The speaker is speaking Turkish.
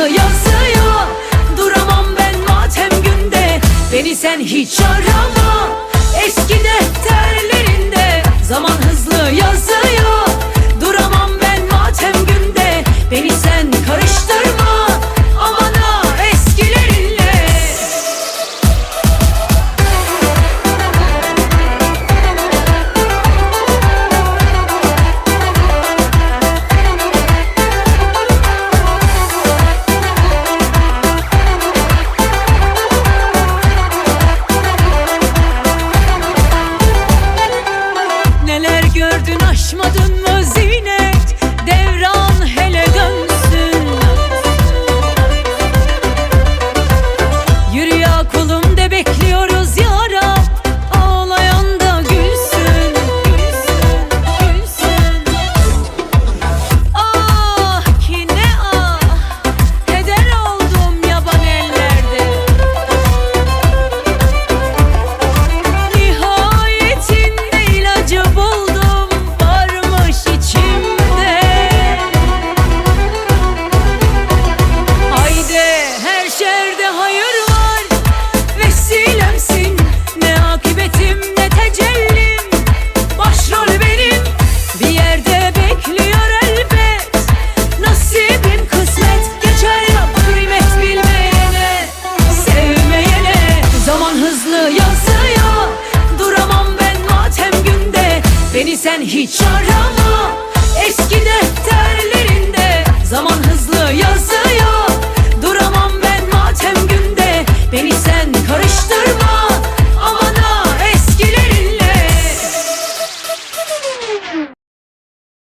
yazıyor Duramam ben matem günde. Beni sen hiç arama. Eski Neler gördün aşmadın mı? Zine sen hiç Arama. Eski defter